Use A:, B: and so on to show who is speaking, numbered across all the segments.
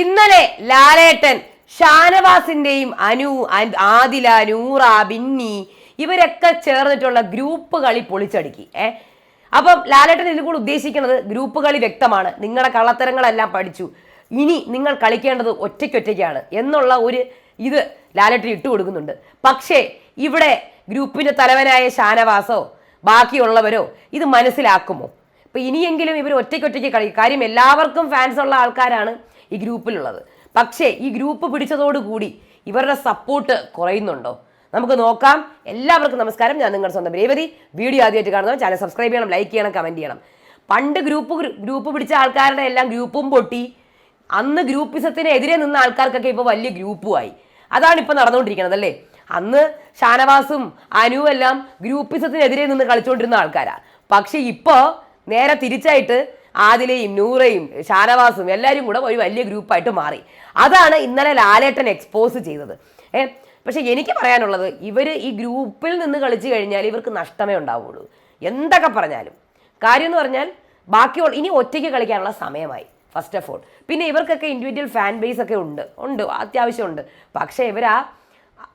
A: ഇന്നലെ ലാലേട്ടൻ ഷാനവാസിന്റെയും അനു ആദില നൂറ ബിന്നി ഇവരൊക്കെ ചേർന്നിട്ടുള്ള ഗ്രൂപ്പ് കളി പൊളിച്ചടുക്കി. ഏ? അപ്പം ലാലേട്ടൻ ഇതിൽ കൂടെ ഉദ്ദേശിക്കുന്നത് ഗ്രൂപ്പ് കളി വ്യക്തമാണ്. നിങ്ങളുടെ കള്ളത്തരങ്ങളെല്ലാം പഠിച്ചു. ഇനി നിങ്ങൾ കളിക്കേണ്ടത് ഒറ്റയ്ക്കൊറ്റയ്ക്കാണ് എന്നുള്ള ഒരു ഇത് ലാലേട്ടൻ ഇട്ട് കൊടുക്കുന്നുണ്ട്. പക്ഷേ ഇവിടെ ഗ്രൂപ്പിന്റെ തലവനായ ഷാനവാസോ ബാക്കിയുള്ളവരോ ഇത് മനസ്സിലാക്കുമോ? ഇപ്പൊ ഇനിയെങ്കിലും ഇവർ ഒറ്റയ്ക്കൊറ്റയ്ക്ക് കളിക്കും കാര്യം എല്ലാവർക്കും ഫാൻസ് ഉള്ള ആൾക്കാരാണ്. ഈ ഗ്രൂപ്പിലുള്ളത്. പക്ഷേ ഈ ഗ്രൂപ്പ് പിടിച്ചതോടുകൂടി ഇവരുടെ സപ്പോർട്ട് കുറയുന്നുണ്ടോ? നമുക്ക് നോക്കാം. എല്ലാവർക്കും നമസ്കാരം. ഞാൻ നിങ്ങളുടെ സ്വന്തം രേവതി. വീഡിയോ ആദ്യമായിട്ട് കാണുന്നവർ ചാനൽ സബ്സ്ക്രൈബ് ചെയ്യണം ലൈക്ക് ചെയ്യണം കമന്റ് ചെയ്യണം. പണ്ട് ഗ്രൂപ്പ് ഗ്രൂപ്പ് പിടിച്ച ആൾക്കാരുടെ എല്ലാം ഗ്രൂപ്പും പൊട്ടി. അന്ന് ഗ്രൂപ്പിസത്തിനെതിരെ നിന്ന ആൾക്കാർക്കൊക്കെ ഇപ്പോൾ വലിയ ഗ്രൂപ്പുമായി. അതാണ് ഇപ്പോൾ നടന്നുകൊണ്ടിരിക്കുന്നത് അല്ലേ? അന്ന് ഷാനവാസും അനുവും എല്ലാം ഗ്രൂപ്പിസത്തിനെതിരെ നിന്ന് കളിച്ചുകൊണ്ടിരുന്ന ആൾക്കാരാണ് പക്ഷേ ഇപ്പോൾ നേരെ തിരിച്ചായിട്ട് ആദിലയും നൂറയും ഷാനവാസും എല്ലാവരും കൂടെ ഒരു വലിയ ഗ്രൂപ്പായിട്ട് മാറി. അതാണ് ഇന്നലെ ലാലേട്ടൻ എക്സ്പോസ് ചെയ്തത്. ഏ പക്ഷെ എനിക്ക് പറയാനുള്ളത് ഇവർ ഈ ഗ്രൂപ്പിൽ നിന്ന് കളിച്ചു കഴിഞ്ഞാൽ ഇവർക്ക് നഷ്ടമേ ഉണ്ടാവുള്ളൂ. എന്തൊക്കെ പറഞ്ഞാലും. കാര്യം എന്ന് പറഞ്ഞാൽ ബാക്കിയുള്ള ഇനി ഒറ്റയ്ക്ക് കളിക്കാനുള്ള സമയമായി ഫസ്റ്റ് ഓഫ് ഓൾ പിന്നെ ഇവർക്കൊക്കെ ഇൻഡിവിജ്വൽ ഫാൻ ബേസ് ഒക്കെ ഉണ്ട്. ഉണ്ട് അത്യാവശ്യമുണ്ട്. പക്ഷേ ഇവരാ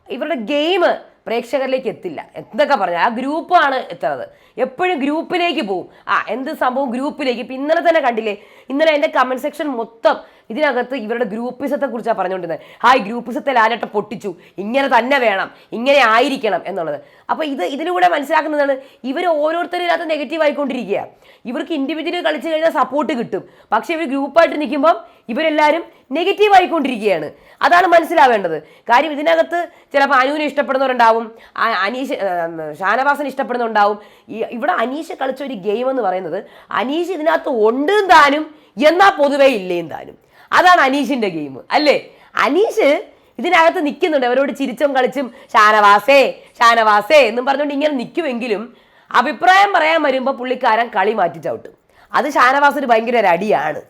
A: ഇവരുടെ ഗെയിം പ്രേക്ഷകരിലേക്ക് എത്തില്ല. എന്തൊക്കെ പറഞ്ഞാൽ ആ ഗ്രൂപ്പാണ് എത്തുന്നത്. എപ്പോഴും ഗ്രൂപ്പിലേക്ക് പോവും. ആ എന്ത് സംഭവം ഗ്രൂപ്പിലേക്ക്? ഇപ്പം ഇന്നലെ തന്നെ കണ്ടില്ലേ? ഇന്നലെ എന്റെ കമന്റ് സെക്ഷൻ മൊത്തം ഇതിനകത്ത് ഇവരുടെ ഗ്രൂപ്പിസത്തെ കുറിച്ചാണ് പറഞ്ഞുകൊണ്ടിരുന്നത് ഹായ് ഗ്രൂപ്പിസത്തെ ലാലട്ട പൊട്ടിച്ചു. ഇങ്ങനെ തന്നെ വേണം. ഇങ്ങനെ ആയിരിക്കണം എന്നുള്ളത്. അപ്പോൾ ഇത് ഇതിലൂടെ മനസ്സിലാക്കുന്നതാണ് ഇവർ ഓരോരുത്തരും ഇതിനകത്ത് നെഗറ്റീവ് ആയിക്കൊണ്ടിരിക്കുക. ഇവർക്ക് ഇൻഡിവിജ്വലി കളിച്ചു കഴിഞ്ഞാൽ സപ്പോർട്ട് കിട്ടും. പക്ഷേ ഇവർ ഗ്രൂപ്പായിട്ട് നിൽക്കുമ്പം ഇവരെല്ലാവരും നെഗറ്റീവ് ആയിക്കൊണ്ടിരിക്കുകയാണ്. അതാണ് മനസ്സിലാവേണ്ടത്. കാര്യം ഇതിനകത്ത് ചിലപ്പോൾ അനുവിനെ ഇഷ്ടപ്പെടുന്നവരുണ്ടാവും. അനീഷ് ഷാനവാസിനെ ഇഷ്ടപ്പെടുന്നുണ്ടാവും ഇവിടെ അനീഷ് കളിച്ച ഒരു ഗെയിം എന്ന് പറയുന്നത് അനീഷ് ഇതിനകത്ത് ഉണ്ട് താനും എന്നാൽ പൊതുവേ ഇല്ലേ എന്താനും അതാണ് അനീഷിന്റെ ഗെയിം അല്ലേ? അനീഷ് ഇതിനകത്ത് നിൽക്കുന്നുണ്ട് അവരോട് ചിരിച്ചും കളിച്ചും ഷാനവാസേ ഷാനവാസേ എന്നും പറഞ്ഞുകൊണ്ട് ഇങ്ങനെ നിൽക്കുമെങ്കിലും അഭിപ്രായം പറയാൻ വരുമ്പോൾ പുള്ളിക്കാരൻ കളി മാറ്റി ചവിട്ടും. അത് ഷാനവാസിന് ഭയങ്കര ഒരു അടിയാണ്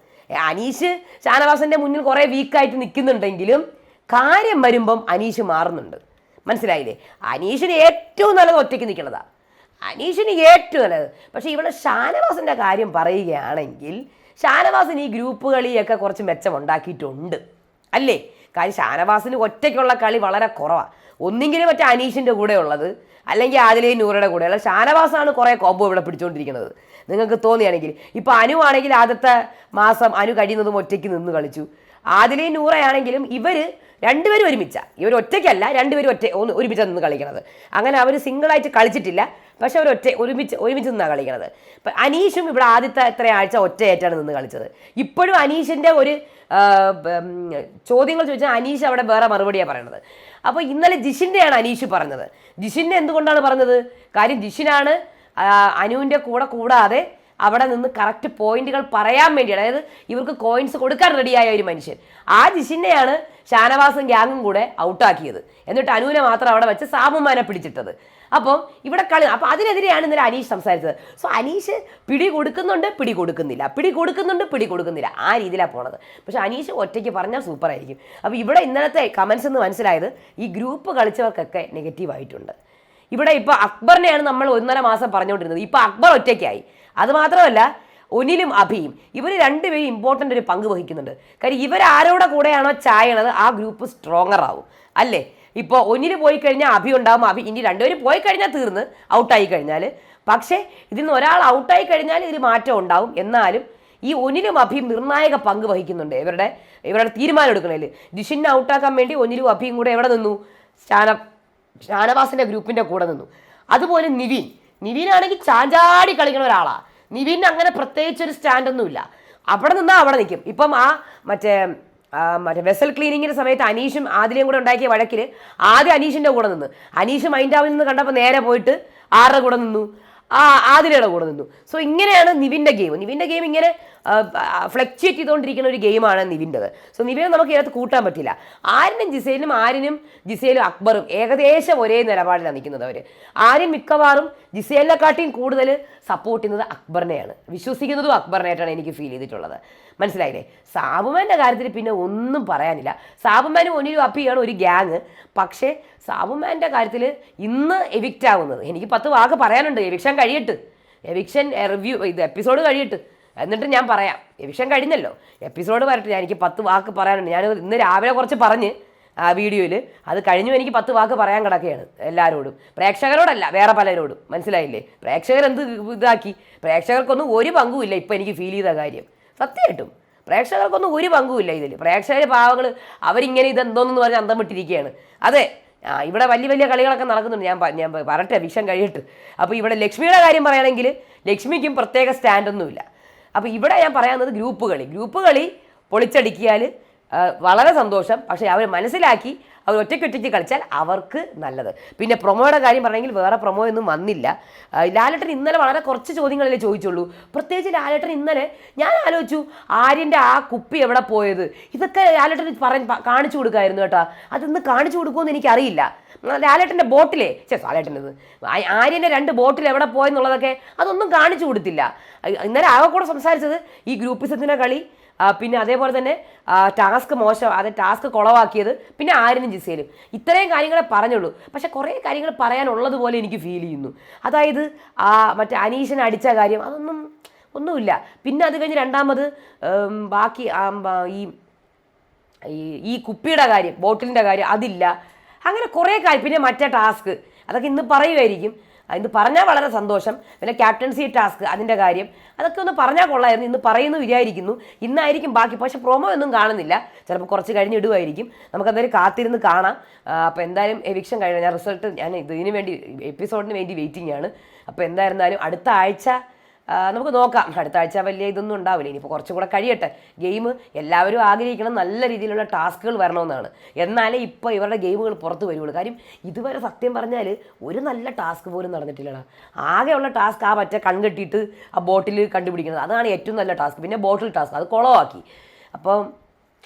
A: അനീഷ് ഷാനവാസിന്റെ മുന്നിൽ കുറേ വീക്കായിട്ട് നിൽക്കുന്നുണ്ടെങ്കിലും കാര്യം വരുമ്പം അനീഷ് മാറുന്നുണ്ട്. മനസ്സിലായില്ലേ? അനീഷിന് ഏറ്റവും നല്ലത് ഒറ്റയ്ക്ക് നിൽക്കുന്നതാണ് അനീഷിന് ഏറ്റവും നല്ലത്. പക്ഷെ ഇവിടെ ഷാനവാസിന്റെ കാര്യം പറയുകയാണെങ്കിൽ ഷാനവാസിന് ഈ ഗ്രൂപ്പ് കളിയൊക്കെ കുറച്ച് മെച്ചമുണ്ടാക്കിയിട്ടുണ്ട്. അല്ലേ? കാര്യം ഷാനവാസിന് ഒറ്റയ്ക്കുള്ള കളി വളരെ കുറവാണ് ഒന്നെങ്കിലും മറ്റേ അനീഷിന്റെ കൂടെ ഉള്ളത് അല്ലെങ്കിൽ ആദിലേ നൂറയുടെ കൂടെ. ഉള്ളത് ഷാനവാസാണ് കുറേ കോമ്പോ ഇവിടെ പിടിച്ചുകൊണ്ടിരിക്കുന്നത് നിങ്ങൾക്ക് തോന്നിയാണെങ്കിൽ. ഇപ്പോൾ അനു ആണെങ്കിൽ ആദ്യത്തെ മാസം അനു കഴിയുന്നതും ഒറ്റയ്ക്ക് നിന്ന് കളിച്ചു. ആദിലയും നൂറയാണെങ്കിലും ഇവർ രണ്ടുപേരും ഒരുമിച്ച. ഇവർ ഒറ്റയ്ക്കല്ല രണ്ടുപേരും ഒറ്റ ഒന്ന് ഒരുമിച്ച് നിന്ന് കളിക്കണത്. അങ്ങനെ അവർ സിംഗിളായിട്ട് കളിച്ചിട്ടില്ല പക്ഷെ അവർ ഒറ്റ ഒരുമിച്ച് ഒരുമിച്ച് നിന്നാണ് കളിക്കണത്. ഇപ്പം അനീഷും ഇവിടെ ആദ്യത്തെ എത്ര ആഴ്ച ഒറ്റയായിട്ടാണ് നിന്ന് കളിച്ചത്. ഇപ്പോഴും അനീഷിന്റെ ഒരു ചോദ്യങ്ങൾ ചോദിച്ചാൽ അനീഷ് അവിടെ വേറെ മറുപടിയാണ് പറയണത്. അപ്പോൾ ഇന്നലെ ജിഷിന്റെയാണ് അനീഷ് പറഞ്ഞത്. ജിഷിന്റെ എന്തുകൊണ്ടാണ് പറഞ്ഞത്? കാര്യം ജിഷിനാണ് അനുവിന്റെ കൂടെ കൂടാതെ അവിടെ നിന്ന് കറക്റ്റ് പോയിന്റുകൾ പറയാൻ വേണ്ടി അതായത് ഇവർക്ക് കോയിൻസ് കൊടുക്കാൻ റെഡിയായ ഒരു മനുഷ്യൻ. ആ ജിഷിനെയാണ് ഷാനവാസും ഗ്യാങ്ങും കൂടെ ഔട്ടാക്കിയത് എന്നിട്ട് അനുവിനെ മാത്രം അവിടെ വെച്ച് സാബുമാനെ പിടിച്ചിട്ടത്. അപ്പം ഇവിടെ കളി അപ്പം അതിനെതിരെയാണ് ഇന്നലെ അനീഷ് സംസാരിച്ചത്. സോ അനീഷ് പിടി കൊടുക്കുന്നുണ്ട് പിടി കൊടുക്കുന്നില്ല. പിടി കൊടുക്കുന്നുണ്ട് പിടി കൊടുക്കുന്നില്ല. ആ രീതിയിലാണ് പോണത്. പക്ഷെ അനീഷ് ഒറ്റയ്ക്ക് പറഞ്ഞാൽ സൂപ്പറായിരിക്കും അപ്പോൾ ഇവിടെ ഇന്നലത്തെ കമൻസ് എന്ന് മനസ്സിലായത് ഈ ഗ്രൂപ്പ് കളിച്ചവർക്കൊക്കെ നെഗറ്റീവായിട്ടുണ്ട് ഇവിടെ ഇപ്പോൾ അക്ബറിനെയാണ് നമ്മൾ ഒന്നര മാസം പറഞ്ഞുകൊണ്ടിരുന്നത്. ഇപ്പോൾ അക്ബർ ഒറ്റയ്ക്കായി. അത് മാത്രമല്ല ഒനിലും അഭിയും ഇവർ രണ്ടുപേരും ഇമ്പോർട്ടന്റ് ഒരു പങ്ക് വഹിക്കുന്നുണ്ട്. കാര്യം ഇവരാരോടെ കൂടെയാണോ ചായണത് ആ ഗ്രൂപ്പ് സ്ട്രോങ്ങർ ആവും. അല്ലേ? ഇപ്പോൾ ഒന്നിന് പോയി കഴിഞ്ഞാൽ അഭി ഉണ്ടാവും അഭി ഇനി രണ്ടുപേരും പോയി കഴിഞ്ഞാൽ തീർന്ന് ഔട്ടായി കഴിഞ്ഞാൽ പക്ഷേ ഇതിൽ നിന്ന് ഒരാൾ ഔട്ടായി കഴിഞ്ഞാൽ ഇതിൽ മാറ്റം ഉണ്ടാവും. എന്നാലും ഈ ഒന്നിലും അഭിയും നിർണായക പങ്ക് വഹിക്കുന്നുണ്ട് ഇവരുടെ ഇവരുടെ തീരുമാനം എടുക്കണേൽ ജിഷിനെ ഔട്ടാക്കാൻ വേണ്ടി ഒന്നിലും അഭിയും കൂടെ എവിടെ നിന്നു? ഷാന ഷാനവാസിന്റെ ഗ്രൂപ്പിന്റെ കൂടെ നിന്നു. അതുപോലെ നിവിൻ. നിവിനാണെങ്കിൽ ചാഞ്ചാടി കളിക്കുന്ന ഒരാളാണ് നിവിൻ അങ്ങനെ പ്രത്യേകിച്ച് ഒരു സ്റ്റാൻഡൊന്നുമില്ല അവിടെ നിന്നാ അവിടെ നിൽക്കും. ഇപ്പം ആ മറ്റേ മറ്റേ വെസൽ ക്ലീനിങ്ങിന്റെ സമയത്ത് അനീഷും ആദിലയും കൂടെ ഉണ്ടാക്കിയ വഴക്കിൽ ആദ്യം അനീഷിന്റെ കൂടെ നിന്ന്. അനീഷ് മൈൻഡ് നിന്ന് കണ്ടപ്പോൾ നേരെ പോയിട്ട് ആരുടെ കൂടെ നിന്നു? ആ ആതിരയുടെ കൂടെ നിന്നു. സോ ഇങ്ങനെയാണ് നിവിന്റെ ഗെയിം നിവിന്റെ ഗെയിം ഇങ്ങനെ ഫ്ലക്ച്വേറ്റ് ചെയ്തുകൊണ്ടിരിക്കുന്ന ഒരു ഗെയിമാണ് നിവിന്റെത്. സോ നിവിനെ നമുക്ക് ഇതിനകത്ത് കൂട്ടാൻ പറ്റില്ല. ആരിനും ജിസേലിനും ആരിനും ജിസേലും അക്ബറും ഏകദേശം ഒരേ നിലപാടിലാണ് നിൽക്കുന്നത് അവർ ആരും മിക്കവാറും ജിസേലിനെക്കാട്ടിയും കൂടുതൽ സപ്പോർട്ട് ചെയ്യുന്നത് അക്ബറിനെയാണ്. വിശ്വസിക്കുന്നതും അക്ബറിനായിട്ടാണ് എനിക്ക് ഫീൽ ചെയ്തിട്ടുള്ളത്. മനസ്സിലായില്ലേ? സാബുമാന്റെ കാര്യത്തിൽ പിന്നെ ഒന്നും പറയാനില്ല. സാബുമാനും ഒന്നിനും അപ്പിയാണ് ഒരു ഗ്യാങ് പക്ഷേ സാബുമാന്റെ കാര്യത്തിൽ ഇന്ന് എവിക്റ്റ് ആവുന്നത്. എനിക്ക് പത്ത് വാക്ക് പറയാനുണ്ട്. എവിക്ഷൻ കഴിയട്ട്. എവിക്ഷൻ റിവ്യൂ ഇത് എപ്പിസോഡ് കഴിയട്ട്. എന്നിട്ട് ഞാൻ പറയാം. വിഷയം കഴിഞ്ഞല്ലോ. എപ്പിസോഡ് വരട്ടെ ഞാൻ എനിക്ക് പത്ത് വാക്ക് പറയാനുണ്ട്. ഞാൻ ഇന്ന് രാവിലെ കുറച്ച് പറഞ്ഞ് ആ വീഡിയോയിൽ അത് കഴിഞ്ഞു എനിക്ക് പത്ത് വാക്ക് പറയാൻ കിടക്കുകയാണ് എല്ലാവരോടും പ്രേക്ഷകരോടല്ല വേറെ പലരോടും. മനസ്സിലായില്ലേ? പ്രേക്ഷകർ എന്ത് ഇതാക്കി? പ്രേക്ഷകർക്കൊന്നും ഒരു പങ്കുമില്ല ഇപ്പം എനിക്ക് ഫീൽ ചെയ്ത കാര്യം. സത്യമായിട്ടും. പ്രേക്ഷകർക്കൊന്നും ഒരു പങ്കുമില്ല ഇതിൽ പ്രേക്ഷകർ പാവങ്ങൾ അവരിങ്ങനെ ഇതെന്തോന്നു പറഞ്ഞ് അന്തം വിട്ടിരിക്കുകയാണ്. അതെ ആ ഇവിടെ വലിയ വലിയ കളികളൊക്കെ നടക്കുന്നുണ്ട്. ഞാൻ ഞാൻ പറട്ടെ വിഷം കഴിയിട്ട്. അപ്പോൾ ഇവിടെ ലക്ഷ്മിയുടെ കാര്യം പറയുകയാണെങ്കിൽ ലക്ഷ്മിക്കും പ്രത്യേക സ്റ്റാൻഡൊന്നുമില്ല. അപ്പോൾ ഇവിടെ ഞാൻ പറയാവുന്നത് ഗ്രൂപ്പ് കളി. ഗ്രൂപ്പ് കളി പൊളിച്ചടിക്കിയാൽ വളരെ സന്തോഷം. പക്ഷേ അവർ മനസ്സിലാക്കി അവർ ഒറ്റയ്ക്കൊറ്റയ്ക്ക് കളിച്ചാൽ അവർക്ക് നല്ലത്. പിന്നെ പ്രൊമോയുടെ കാര്യം പറഞ്ഞെങ്കിൽ വേറെ പ്രൊമോ ഒന്നും വന്നില്ല. ലാലേട്ടൻ ഇന്നലെ വളരെ കുറച്ച് ചോദ്യങ്ങളല്ലേ ചോദിച്ചുള്ളൂ. പ്രത്യേകിച്ച് ലാലേട്ടൻ ഇന്നലെ ഞാൻ ആലോചിച്ചു ആര്യന്റെ ആ കുപ്പി എവിടെ പോയത്? ഇതൊക്കെ ലാലേട്ടൻ പറഞ്ഞ് കാണിച്ചു കൊടുക്കായിരുന്നു കേട്ടോ. അതൊന്ന് കാണിച്ചു കൊടുക്കുമെന്ന് എനിക്കറിയില്ല. ലാലേട്ടന്റെ ബോട്ടിലെ. ചേ ലാലേട്ടന്റെത് ആര്യന്റെ രണ്ട് ബോട്ടിൽ എവിടെ പോയെന്നുള്ളതൊക്കെ അതൊന്നും കാണിച്ചു കൊടുത്തില്ല. ഇന്നലെ ആകെ കൂടെ സംസാരിച്ചത് ഈ ഗ്രൂപ്പിസത്തിന്റെ കളി പിന്നെ അതേപോലെ തന്നെ ടാസ്ക് മോശം അത് ടാസ്ക് കുളവാക്കിയത് പിന്നെ ആര്യനും ജിസേലും. ഇത്രയും കാര്യങ്ങളെ പറഞ്ഞുള്ളൂ. പക്ഷെ കുറേ കാര്യങ്ങൾ പറയാനുള്ളതുപോലെ എനിക്ക് ഫീൽ ചെയ്യുന്നു. അതായത് ആ മറ്റേ അനീഷനെ അടിച്ച കാര്യം അതൊന്നും ഒന്നുമില്ല. പിന്നെ അത് കഴിഞ്ഞ് രണ്ടാമത് ബാക്കി ഈ ഈ കുപ്പിയുടെ കാര്യം ബോട്ടിലിന്റെ കാര്യം അതില്ല. അങ്ങനെ കുറേ കാര്യം പിന്നെ മറ്റേ ടാസ്ക്. അതൊക്കെ ഇന്ന് പറയുമായിരിക്കും ഇന്ന് പറഞ്ഞാൽ വളരെ സന്തോഷം. പിന്നെ ക്യാപ്റ്റൻസി ടാസ്ക് അതിന്റെ കാര്യം. അതൊക്കെ ഒന്ന് പറഞ്ഞാൽ കൊള്ളായിരുന്നു ഇന്ന് പറയുന്നു വിചാരിക്കുന്നു. ഇന്നായിരിക്കും ബാക്കി. പക്ഷേ പ്രൊമോ ഒന്നും കാണുന്നില്ല. ചിലപ്പോൾ കുറച്ച് കഴിഞ്ഞ് ഇടുമായിരിക്കും നമുക്ക് എന്തായാലും കാത്തിരുന്ന് കാണാം. അപ്പോൾ എന്തായാലും എവിക്ഷൻ കഴിഞ്ഞാൽ ഞാൻ റിസൾട്ട് ഞാൻ ഇതിനു വേണ്ടി എപ്പിസോഡിന് വേണ്ടി വെയിറ്റിംഗ് ആണ്. അപ്പോൾ എന്തായിരുന്നാലും അടുത്ത ആഴ്ച നമുക്ക് നോക്കാം. അടുത്ത ആഴ്ച വലിയ ഇതൊന്നും ഉണ്ടാവില്ല. ഇനിയിപ്പോൾ കുറച്ചും കൂടെ കഴിയട്ടെ. ഗെയിം എല്ലാവരും ആഗ്രഹിക്കണം. നല്ല രീതിയിലുള്ള ടാസ്കുകൾ വരണമെന്നാണ്. എന്നാലേ ഇപ്പോൾ ഇവരുടെ ഗെയിമുകൾ പുറത്ത് വരുള്ളൂ കാര്യം ഇതുവരെ സത്യം പറഞ്ഞാൽ ഒരു നല്ല ടാസ്ക് പോലും നടന്നിട്ടില്ലടാ. ആകെയുള്ള ടാസ്ക് ആ മറ്റേ കൺകെട്ടിയിട്ട് ആ ബോട്ടിൽ കണ്ടുപിടിക്കുന്നത്. അതാണ് ഏറ്റവും നല്ല ടാസ്ക്. പിന്നെ ബോട്ടിൽ ടാസ്ക്. അത് കുളമാക്കി. അപ്പം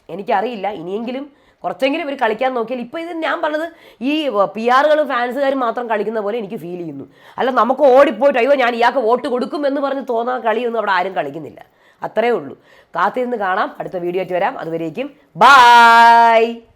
A: എനിക്കറിയില്ല. ഇനിയെങ്കിലും കുറച്ചെങ്കിലും ഇവർ കളിക്കാൻ നോക്കിയാൽ ഇപ്പോൾ ഇത് ഞാൻ പറഞ്ഞത് ഈ പി ആറുകളും ഫാൻസുകാരും മാത്രം കളിക്കുന്ന പോലെ എനിക്ക് ഫീൽ ചെയ്യുന്നു. അല്ല നമുക്ക് ഓടിപ്പോയിട്ട് അയ്യോ ഞാൻ ഇയാൾക്ക് വോട്ട് കൊടുക്കും എന്ന് പറഞ്ഞ് തോന്നാൻ കളിയൊന്നും അവിടെ ആരും കളിക്കുന്നില്ല. അത്രേ ഉള്ളൂ. കാത്തിരുന്ന് കാണാം. അടുത്ത വീഡിയോ ആയിട്ട് വരാം. അതുവരേക്കും ബായ്